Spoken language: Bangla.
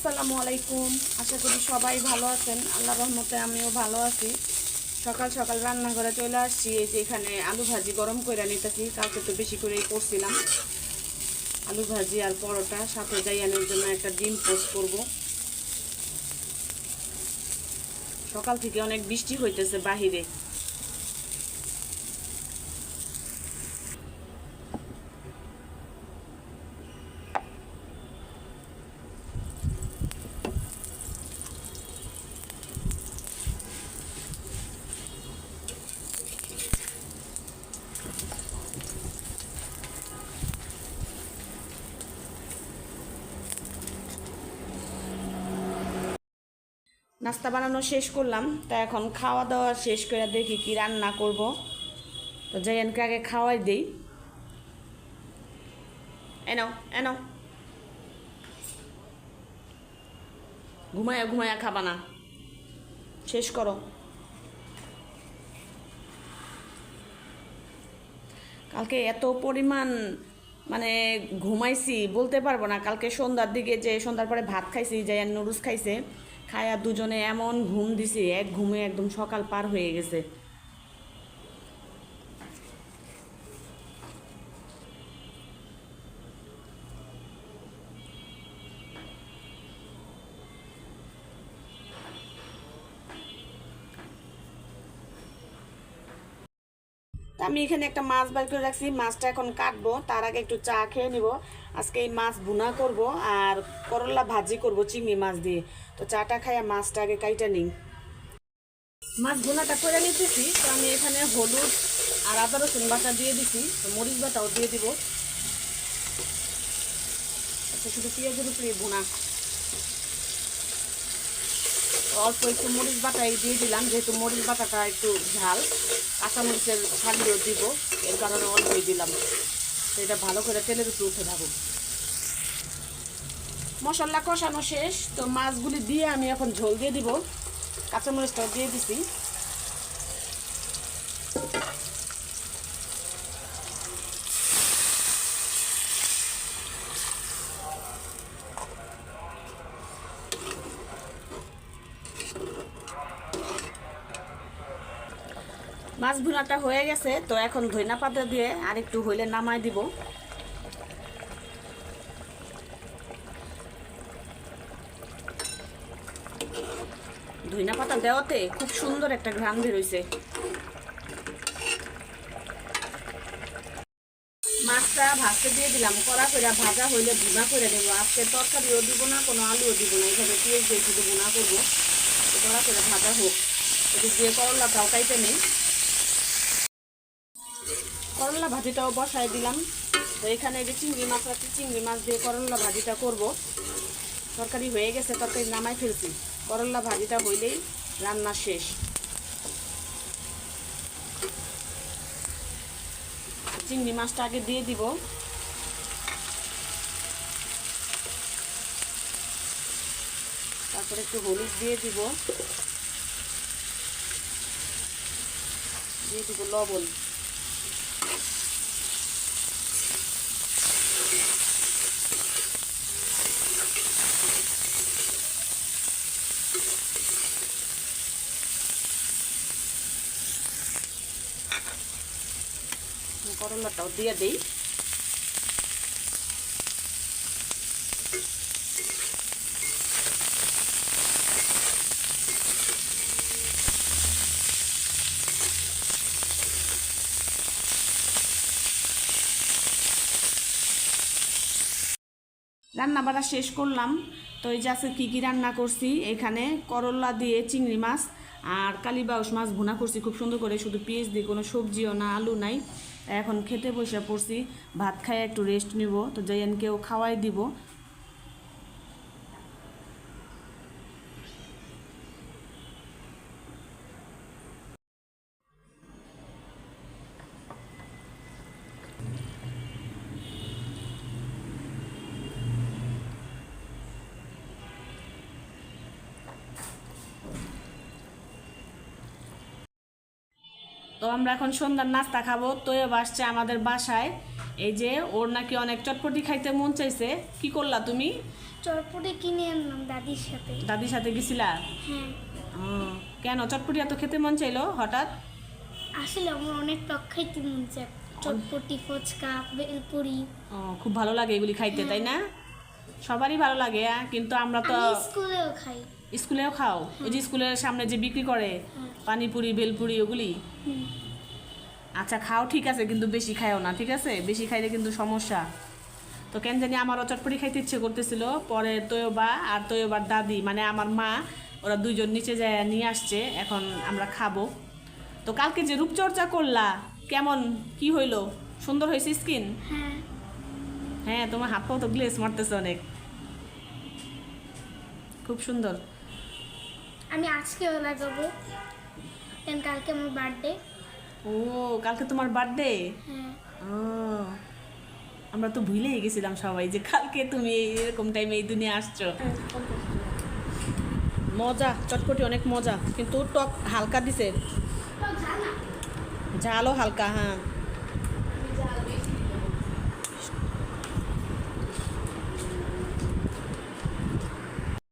আসসালামু আলাইকুম। আশা করি সবাই ভালো আছেন। আল্লাহ রহমতে আমিও ভালো আছি। সকাল সকাল রান্নাঘরে চলে আসছি। এই যে এখানে আলু ভাজি গরম করে নিতেছি। কালকে তো বেশি করেই করছিলাম। আলু ভাজি আর পরোটা, সাথে জাইয়ানের জন্য একটা ডিম পোস্ট করব। সকাল থেকে অনেক বৃষ্টি হইতেছে বাহিরে। নাস্তা বানানো শেষ করলাম, তা এখন খাওয়া দাওয়া শেষ করে দেখি কি রান্না করব। তো জায়ানকে আগে খাওয়াই দিই। এনো এনো ঘুমায়া ঘুমায়া খাবা না। শেষ করো। কালকে এত পরিমাণ মানে ঘুমাইছি, বলতে পারব না। কালকে সন্ধ্যার দিকে যে সন্ধ্যার পরে ভাত খাইছি জায়ান নুডলস খাইছে। খায়া দুজনে এমন ঘুম দিছি, এক ঘুমে একদম সকাল পার হয়ে গেছে। আমি এখানে একটা মাছ বার করে রাখছি, মাছটা এখন কাটবো, তার আগে একটু চা খেয়ে নিব। আজকে এই মাছ ভুনা করব আর করলা ভাজি করব, চিংড়ি মাছ দিয়ে। তো চাটা খাইয়া মাছটা আগে কাইটা নিই। মাছ ভুনাটা করে নিতেছি, তো আমি এখানে হলুদ আর আদা রসুন বাটা দিয়ে দিছি, তো মরিচ বাটাও দিয়ে দিব। আচ্ছা শুধু পেঁয়াজের উপরে ভুনা। অল্প একটু মরিচ বাটাই দিয়ে দিলাম, যেহেতু মরিচ বাটাটা একটু ঝাল, কাঁচামরিচের ছাড়িয়েও দিব, এর কারণে অল্পই দিলাম। এটা ভালো করে তেলের উপরে উঠে থাকুক মশলা কষানো শেষ, তো মাছগুলি দিয়ে আমি এখন ঝোল দিয়ে দিব। কাঁচামরিচটাও দিয়ে দিছি। মাছ ভুনাটা হয়ে গেছে, তো এখন ধইনা পাতা দিয়ে আর একটু হইলে নামাই দিব। ধইনা পাতা দেওয়াতে খুব সুন্দর একটা ঘ্রাণ বেরোইছে মাছটা ভাজতে দিয়ে দিলাম, কড়া করে ভাজা হইলে ভুনা করে দেবো আজকে তরকারিও দিব না, কোনো আলুও দিব না এইভাবে পেঁয়াজ দিয়ে শুধু ভুনা করব। কড়া করে ভাজা হোক, এদিক দিয়ে করলাটাও কাইতে নেই। করলা ভাজিটাও বসাই দিলাম। তো এখানে যে চিংড়ি মাছ আছে, চিংড়ি মাছ দিয়ে করলা ভাজিটা করব। তরকারি হয়ে গেছে, তরকারি নামাই ফেলছি। করলা ভাজিটা হইলেই রান্না শেষ। চিংড়ি মাছটা আগে দিয়ে দিব। তারপরে একটু হলুদ দিয়ে দিব। দিয়ে দিব লবণ। করলাটাও দিয়ে দিই। রান্না বাড়া শেষ করলাম। তো এই যে আজকে কী কী রান্না করছি, এখানে করলা দিয়ে চিংড়ি মাছ আর কালীবাউস মাছ ভুনা করছি। খুব সুন্দর করে, শুধু পেঁয়াজ দিয়ে কোনো সবজিও না, আলু নাই। এখন খেতে বসে পড়ছি। ভাত খাই একটু রেস্ট নিব। তো জাইয়ানকেও খাওয়াই দিব। তো আমরা এখন সন্ধ্যার নাস্তা খাব। তৈব আসছে আমাদের বাসায়। এই যে ওর নাকি অনেক চটপটি খাইতে মন চাইছে। কি করলা তুমি? চটপটি কিনে আনলাম দাদির সাথে। দাদির সাথে গেছিলা? হ্যাঁ। কেন? চটপটি এত খেতে মন চাইলো হঠাৎ? আসলে আমার অনেক টক খাইতে মন চায়। চটপটি ফুচকা বেলপুরি। ও, খুব ভালো লাগে এগুলি খাইতে তাই না? সবারই ভালো লাগে কিন্তু আমরা তো স্কুলেও খাই। স্কুলেও খাও। ওই যে স্কুলের সামনে যে বিক্রি করে। পানিপুরি বেলপুরি ওগুলি। আচ্ছা খাও ঠিক আছে কিন্তু বেশি খাও না ঠিক আছে? বেশি খাইলে কিন্তু সমস্যা। তো কেন জানি আমারও চটপটি খাইতে ইচ্ছে করতেছিল। পরে তৈবা আর তৈবার দাদি মানে আমার মা ওরা দুইজন নিচে যায় নিয়ে আসছে এখন আমরা খাব। তো কালকে যে রূপচর্চা করলা কেমন কি হইল? সুন্দর হয়েছে স্কিন? হ্যাঁ। হ্যাঁ তোমার হাত পাও তো গ্লেস মারতেছে অনেক। খুব সুন্দর। আমি আজকেও লাগাবো কারণ কালকে আমার বার্থডে ও কালকে তোমার বার্থডে হ্যাঁ। ও আমরা তো ভুলেই গেছিলাম সবাই যে কালকে তুমি এরকম টাইমে এই দুনিয়া আসছো। মজা চটপটি অনেক মজা কিন্তু টক হালকা দিছে। ঝালও হালকা হ্যাঁ।